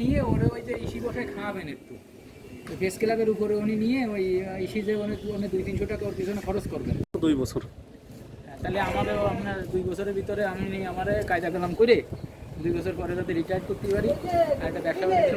নিয়ে ওরে ওই যে ইসি বসে খাওয়াবেন একটু। বেস ক্লাবের উপরে উনি নিয়ে ওই ইসি যে উনি উনি দুই তিনশো টাকা ওর পিছনে খরচ করবেন। দুই বছর। হ্যাঁ, তাহলে আমাদেরও আপনার দুই বছরের ভিতরে আমি আমার কায়দা কালাম করে দুই বছর পরে যাতে রিটায়ার করতে পারি আর একটা ব্যবসা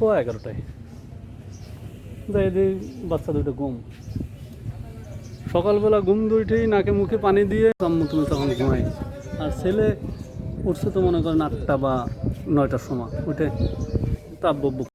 সোয়া এগারোটায়। যাই দিই বাচ্চা দুটো ঘুম। সকালবেলা ঘুম দুইটেই নাকে মুখে পানি দিয়ে আম্মু তুমি তখন ঘুমাই আর ছেলে উঠছে তো মনে করেন আটটা বা নয়টার সময়। উঠে তাব্য